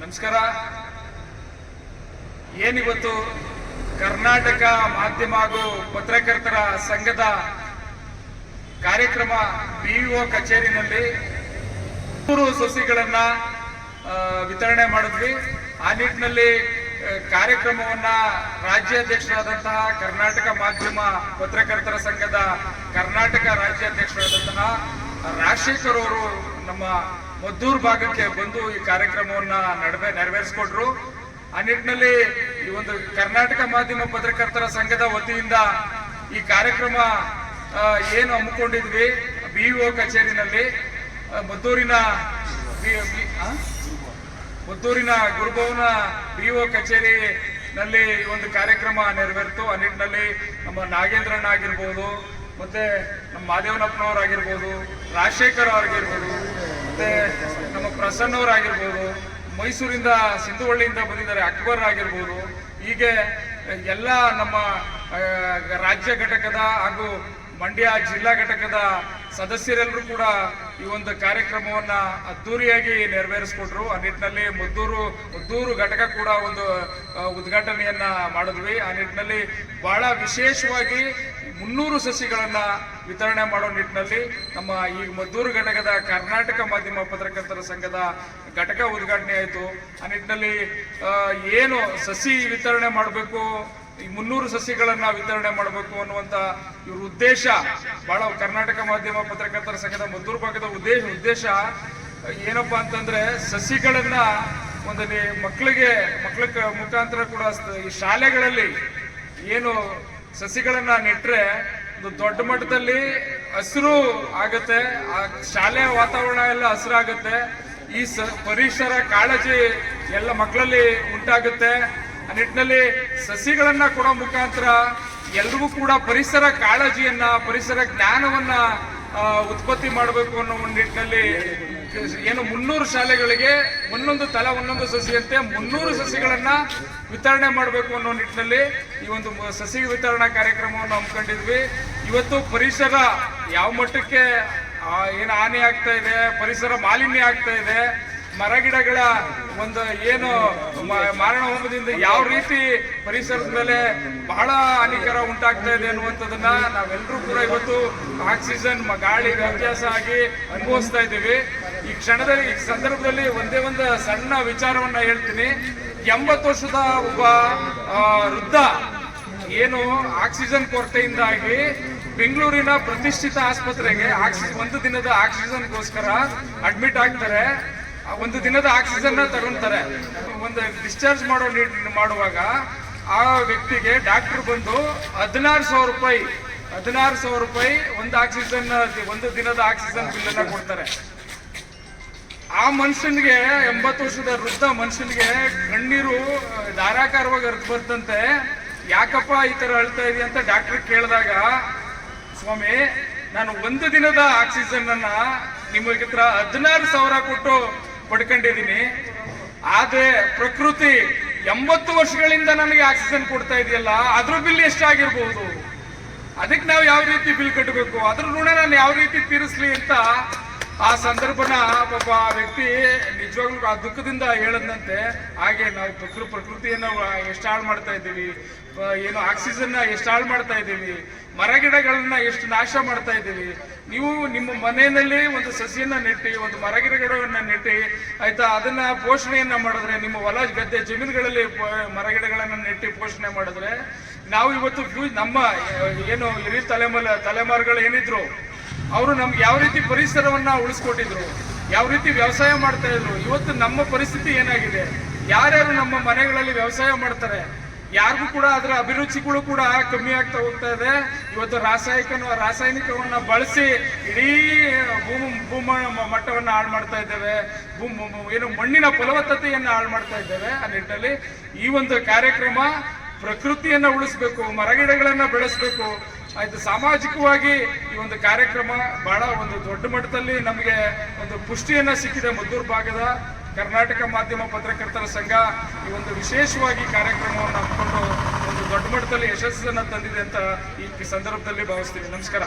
ನಮಸ್ಕಾರ. ಏನಿವತ್ತು ಕರ್ನಾಟಕ ಮಾಧ್ಯಮ ಹಾಗೂ ಪತ್ರಕರ್ತರ ಸಂಘದ ಕಾರ್ಯಕ್ರಮ ಬಿಇಒ ಕಚೇರಿನಲ್ಲಿ ಮೂರು ಸಸಿಗಳನ್ನ ವಿತರಣೆ ಮಾಡಿದ್ವಿ. ಆ ನಿಟ್ಟಿನಲ್ಲಿ ಕಾರ್ಯಕ್ರಮವನ್ನ ರಾಜ್ಯಾಧ್ಯಕ್ಷರಾದಂತಹ ಕರ್ನಾಟಕ ಮಾಧ್ಯಮ ಪತ್ರಕರ್ತರ ಸಂಘದ ಕರ್ನಾಟಕ ರಾಜ್ಯಾಧ್ಯಕ್ಷರಾದಂತಹ ರಾಜಶೇಖರ್ ಅವರು ನಮ್ಮ ಮದ್ದೂರು ಭಾಗಕ್ಕೆ ಬಂದು ಈ ಕಾರ್ಯಕ್ರಮವನ್ನ ನಡವೆ ನೆರವೇರಿಸಿಕೊಟ್ರು ಆ ನಿಟ್ಟಿನಲ್ಲಿ ಈ ಒಂದು ಕರ್ನಾಟಕ ಮಾಧ್ಯಮ ಪತ್ರಕರ್ತರ ಸಂಘದ ವತಿಯಿಂದ ಈ ಕಾರ್ಯಕ್ರಮ ಏನು ಹಮ್ಮಿಕೊಂಡಿದ್ವಿ ಬಿಇಒ ಕಚೇರಿನಲ್ಲಿ ಆ, ಮದ್ದೂರಿನ ಗುರುಭವನ ಬಿ-? ಮದ್ದೂರಿನ ಬಿಇಒ ಕಚೇರಿನಲ್ಲಿ ಈ ಒಂದು ಕಾರ್ಯಕ್ರಮ ನೆರವೇರಿತು ಆ ನಿಟ್ಟಿನಲ್ಲಿ ನಮ್ಮ ನಾಗೇಂದ್ರಣ್ಣ ಆಗಿರ್ಬೋದು ಮತ್ತೆ ನಮ್ಮ ಮಾದೇವನಪ್ಪನವರಾಗಿರ್ಬೋದು ರಾಜಶೇಖರ್ ಅವ್ರಿಗಿರ್ಬೋದು ಮತ್ತೆ ನಮ್ಮ ಪ್ರಸನ್ನ ಅವರಾಗಿರ್ಬೋದು ಮೈಸೂರಿಂದ, ಸಿಂಧುವಳ್ಳಿಯಿಂದ ಬಂದಿದ್ದಾರೆ ಅಕ್ಬರ್ ಆಗಿರ್ಬೋದು ಹೀಗೆ ಎಲ್ಲ ನಮ್ಮ ರಾಜ್ಯ ಘಟಕದ ಹಾಗೂ ಮಂಡ್ಯ ಜಿಲ್ಲಾ ಘಟಕದ ಸದಸ್ಯರೆಲ್ಲರೂ ಕೂಡ ಈ ಒಂದು ಕಾರ್ಯಕ್ರಮವನ್ನ ಅದ್ದೂರಿಯಾಗಿ ನೆರವೇರಿಸ್ಕೊಟ್ರು. ಆ ನಿಟ್ಟಿನಲ್ಲಿ ಮದ್ದೂರು ಮದ್ದೂರು ಘಟಕ ಕೂಡ ಒಂದು ಉದ್ಘಾಟನೆಯನ್ನ ಮಾಡಿದ್ವಿ. ಆ ನಿಟ್ಟಿನಲ್ಲಿ ಬಹಳ ವಿಶೇಷವಾಗಿ ಮುನ್ನೂರು ಸಸಿಗಳನ್ನು ವಿತರಣೆ ಮಾಡೋ ನಿಟ್ಟಿನಲ್ಲಿ ನಮ್ಮ ಈ ಮದ್ದೂರು ಘಟಕದ ಕರ್ನಾಟಕ ಮಾಧ್ಯಮ ಪತ್ರಕರ್ತರ ಸಂಘದ ಘಟಕ ಉದ್ಘಾಟನೆ ಆಯಿತು. ಆ ನಿಟ್ಟಿನಲ್ಲಿ ಏನು ಸಸಿ ವಿತರಣೆ ಮಾಡಬೇಕು, ಈ ಮುನ್ನೂರು ಸಸಿಗಳನ್ನು ವಿತರಣೆ ಮಾಡಬೇಕು ಅನ್ನುವಂತ ಇವ್ರ ಉದ್ದೇಶ, ಬಹಳ ಕರ್ನಾಟಕ ಮಾಧ್ಯಮ ಪತ್ರಕರ್ತರ ಸಂಘದ ಮದ್ದೂರು ಭಾಗದ ಉದ್ದೇಶ ಉದ್ದೇಶ ಏನಪ್ಪ ಅಂತಂದ್ರೆ ಸಸಿಗಳನ್ನು ಒಂದು ಮಕ್ಕಳಿಗೆ ಮಕ್ಕಳ ಮುಖಾಂತರ ಕೂಡ ಈ ಶಾಲೆಗಳಲ್ಲಿ ಏನು ಸಸಿಗಳನ್ನ ನೆಟ್ರೆ ಒಂದು ದೊಡ್ಡ ಮಟ್ಟದಲ್ಲಿ ಹಸಿರು ಆಗತ್ತೆ, ಆ ಶಾಲೆಯ ವಾತಾವರಣ ಎಲ್ಲ ಹಸಿರಾಗುತ್ತೆ, ಈ ಸ ಪರಿಸರ ಕಾಳಜಿ ಎಲ್ಲ ಮಕ್ಕಳಲ್ಲಿ ಉಂಟಾಗುತ್ತೆ. ಆ ನಿಟ್ಟಿನಲ್ಲಿ ಸಸಿಗಳನ್ನ ಕೊಡೋ ಮುಖಾಂತರ ಎಲ್ರಿಗೂ ಕೂಡ ಪರಿಸರ ಕಾಳಜಿಯನ್ನ, ಪರಿಸರ ಜ್ಞಾನವನ್ನ ಉತ್ಪತ್ತಿ ಮಾಡಬೇಕು ಅನ್ನೋ ಒಂದು ನಿಟ್ಟಿನಲ್ಲಿ ಏನು ಮುನ್ನೂರು ಶಾಲೆಗಳಿಗೆ ಒಂದೊಂದು ತಲಾ ಒಂದೊಂದು ಸಸಿಯಂತೆ ಮುನ್ನೂರು ಸಸಿಗಳನ್ನ ವಿತರಣೆ ಮಾಡಬೇಕು ಅನ್ನೋ ನಿಟ್ಟಿನಲ್ಲಿ ಈ ಒಂದು ಸಸಿ ವಿತರಣಾ ಕಾರ್ಯಕ್ರಮವನ್ನು ಹಮ್ಮಿಕೊಂಡಿದ್ವಿ. ಇವತ್ತು ಪರಿಸರ ಯಾವ ಮಟ್ಟಕ್ಕೆ ಏನು ಹಾನಿ ಆಗ್ತಾ ಇದೆ, ಪರಿಸರ ಮಾಲಿನ್ಯ ಆಗ್ತಾ ಇದೆ ಮರಗಿಡಗಳ ಒಂದು ಏನು ಮಾರಣ ಹೋಮದಿಂದ ಯಾವ ರೀತಿ ಪರಿಸರದ ಮೇಲೆ ಬಹಳ ಹಾನಿಕರ ಉಂಟಾಗ್ತಾ ಇದೆ ಅನ್ನುವಂಥದ್ದನ್ನ ನಾವೆಲ್ಲರೂ ಕೂಡ ಇವತ್ತು ಆಕ್ಸಿಜನ್ ಗಾಳಿ ವ್ಯತ್ಯಾಸ ಆಗಿ ಅನುಭವಿಸ್ತಾ ಇದ್ದೀವಿ. ಈ ಕ್ಷಣದಲ್ಲಿ, ಈ ಸಂದರ್ಭದಲ್ಲಿ ಒಂದೇ ಒಂದು ಸಣ್ಣ ವಿಚಾರವನ್ನ ಹೇಳ್ತೀನಿ. ಎಂಬತ್ತು ವರ್ಷದ ಒಬ್ಬ ವೃದ್ಧ, ಏನು ಆಕ್ಸಿಜನ್ ಕೊರತೆಯಿಂದಾಗಿ ಬೆಂಗಳೂರಿನ ಪ್ರತಿಷ್ಠಿತ ಆಸ್ಪತ್ರೆಗೆ ಆಕ್ಸಿಜನ್ ಒಂದು ದಿನದ ಆಕ್ಸಿಜನ್ಗೋಸ್ಕರ ಅಡ್ಮಿಟ್ ಆಗ್ತಾರೆ. ಒಂದು ದಿನದ ಆಕ್ಸಿಜನ್ ತಗೊಂತಾರೆ. ಒಂದು ಡಿಸ್ಚಾರ್ಜ್ ಮಾಡೋ ಮಾಡುವಾಗ ಆ ವ್ಯಕ್ತಿಗೆ ಡಾಕ್ಟರ್ ಬಂದು ಹದಿನಾರು ಸಾವಿರ ರೂಪಾಯಿ, ಹದಿನಾರು ಸಾವಿರ ರೂಪಾಯಿ ಒಂದು ಆಕ್ಸಿಜನ್ ಒಂದು ದಿನದ ಆಕ್ಸಿಜನ್ ಬಿಲ್ ಅನ್ನ ಕೊಡ್ತಾರೆ. ಆ ಮನುಷ್ಯನಿಗೆ ಎಂಬತ್ತು ವರ್ಷದ ವೃದ್ಧ ಮನುಷ್ಯನಿಗೆ ಕಣ್ಣೀರು ಧಾರಾಕಾರವಾಗಿ ಹರಿದು ಬರ್ತಂತೆ ಯಾಕಪ್ಪ ಈ ತರ ಅಳ್ತಾ ಇದೆಯಾ ಅಂತ ಡಾಕ್ಟರ್ ಕೇಳಿದಾಗ, ಸ್ವಾಮಿ, ನಾನು ಒಂದು ದಿನದ ಆಕ್ಸಿಜನ್ ಅನ್ನ ನಿಮ್ಮ ಹತ್ರ ಹದಿನಾರು ಸಾವಿರ ಕೊಟ್ಟು ಪಡ್ಕೊಂಡಿದ್ದೀನಿ. ಆದ್ರೆ ಪ್ರಕೃತಿ ಎಂಬತ್ತು ವರ್ಷಗಳಿಂದ ನನಗೆ ಆಕ್ಸಿಜನ್ ಕೊಡ್ತಾ ಇದೆಯಲ್ಲ, ಅದ್ರ ಬಿಲ್ ಎಷ್ಟಾಗಿರ್ಬೋದು? ಅದಕ್ಕೆ ನಾವು ಯಾವ ರೀತಿ ಬಿಲ್ ಕಟ್ಟಬೇಕು? ಅದ್ರ ಋಣ ನಾನು ಯಾವ ರೀತಿ ತೀರಿಸ್ಲಿ ಅಂತ ಆ ಸಂದರ್ಭನ ಆ ವ್ಯಕ್ತಿ ನಿಜವಾಗ್ಲೂ ಆ ದುಃಖದಿಂದ ಹೇಳದಂತೆ ಹಾಗೆ ನಾವು ಪ್ರಕೃ ಪ್ರಕೃತಿಯನ್ನು ಎಷ್ಟು ಹಾಳು ಮಾಡ್ತಾ ಇದ್ದೀವಿ. ಏನು ಆಕ್ಸಿಜನ್ನ ಎಷ್ಟು ಹಾಳು ಮಾಡ್ತಾ ಇದ್ದೀವಿ. ಮರ ಗಿಡಗಳನ್ನ ಎಷ್ಟು ನಾಶ ಮಾಡ್ತಾ ಇದ್ದೀವಿ. ನೀವು ನಿಮ್ಮ ಮನೆಯಲ್ಲಿ ಒಂದು ಸಸಿಯನ್ನ ನೆಟ್ಟಿ, ಒಂದು ಮರ ಗಿಡಗಳನ್ನ ನೆಟ್ಟಿ, ಆಯ್ತಾ, ಅದನ್ನ ಪೋಷಣೆಯನ್ನ ಮಾಡಿದ್ರೆ, ನಿಮ್ಮ ಹೊಲ, ಗದ್ದೆ, ಜಮೀನುಗಳಲ್ಲಿ ಪ- ಮರ ಗಿಡಗಳನ್ನ ನೆಟ್ಟಿ ಪೋಷಣೆ ಮಾಡಿದ್ರೆ, ನಾವು ಇವತ್ತು ನಮ್ಮ ಏನು ಹಿರಿಯ ತಲೆಮಾರ ತಲೆಮಾರುಗಳು ಏನಿದ್ರು ಅವರು ನಮ್ಗೆ ಯಾವ ರೀತಿ ಪರಿಸರವನ್ನ ಉಳಿಸ್ಕೊಟ್ಟಿದ್ರು ಯಾವ ರೀತಿ ವ್ಯವಸಾಯ ಮಾಡ್ತಾ ಇದ್ರು, ಇವತ್ತು ನಮ್ಮ ಪರಿಸ್ಥಿತಿ ಏನಾಗಿದೆ? ಯಾರ್ಯಾರು ನಮ್ಮ ಮನೆಗಳಲ್ಲಿ ವ್ಯವಸಾಯ ಮಾಡ್ತಾರೆ? ಯಾರಿಗೂ ಕೂಡ ಅದರ ಅಭಿರುಚಿಗಳು ಕೂಡ ಕಮ್ಮಿ ಆಗ್ತಾ ಹೋಗ್ತಾ ಇದೆ. ಇವತ್ತು ರಾಸಾಯನಿಕ ರಾಸಾಯನಿಕವನ್ನ ಬಳಸಿ ಇಡೀ ಭೂಮಿ ಭೂಮ ಮಟ್ಟವನ್ನು ಹಾಳು ಮಾಡ್ತಾ ಇದ್ದೇವೆ. ಭೂಮ ಏನು ಮಣ್ಣಿನ ಫಲವತ್ತತೆಯನ್ನು ಹಾಳು ಮಾಡ್ತಾ ಇದ್ದೇವೆ ಆ ನಿಟ್ಟಲ್ಲಿ ಈ ಒಂದು ಕಾರ್ಯಕ್ರಮ ಪ್ರಕೃತಿಯನ್ನ ಉಳಿಸ್ಬೇಕು, ಮರಗಿಡಗಳನ್ನ ಬೆಳೆಸ್ಬೇಕು. ಆಯ್ತು, ಸಾಮಾಜಿಕವಾಗಿ ಈ ಒಂದು ಕಾರ್ಯಕ್ರಮ ಬಹಳ ಒಂದು ದೊಡ್ಡ ಮಟ್ಟದಲ್ಲಿ ನಮಗೆ ಒಂದು ಪುಷ್ಟಿಯನ್ನ ಸಿಕ್ಕಿದೆ ಮದ್ದೂರು ಭಾಗದ ಕರ್ನಾಟಕ ಮಾಧ್ಯಮ ಪತ್ರಕರ್ತರ ಸಂಘ. ಈ ಒಂದು ವಿಶೇಷವಾಗಿ ಕಾರ್ಯಕ್ರಮವನ್ನು ಹಮ್ಮಿಕೊಂಡು ಒಂದು ದೊಡ್ಡ ಮಟ್ಟದಲ್ಲಿ ಯಶಸ್ಸನ್ನು ತಂದಿದೆ ಅಂತ ಈ ಸಂದರ್ಭದಲ್ಲಿ ಭಾವಿಸ್ತೀವಿ. ನಮಸ್ಕಾರ.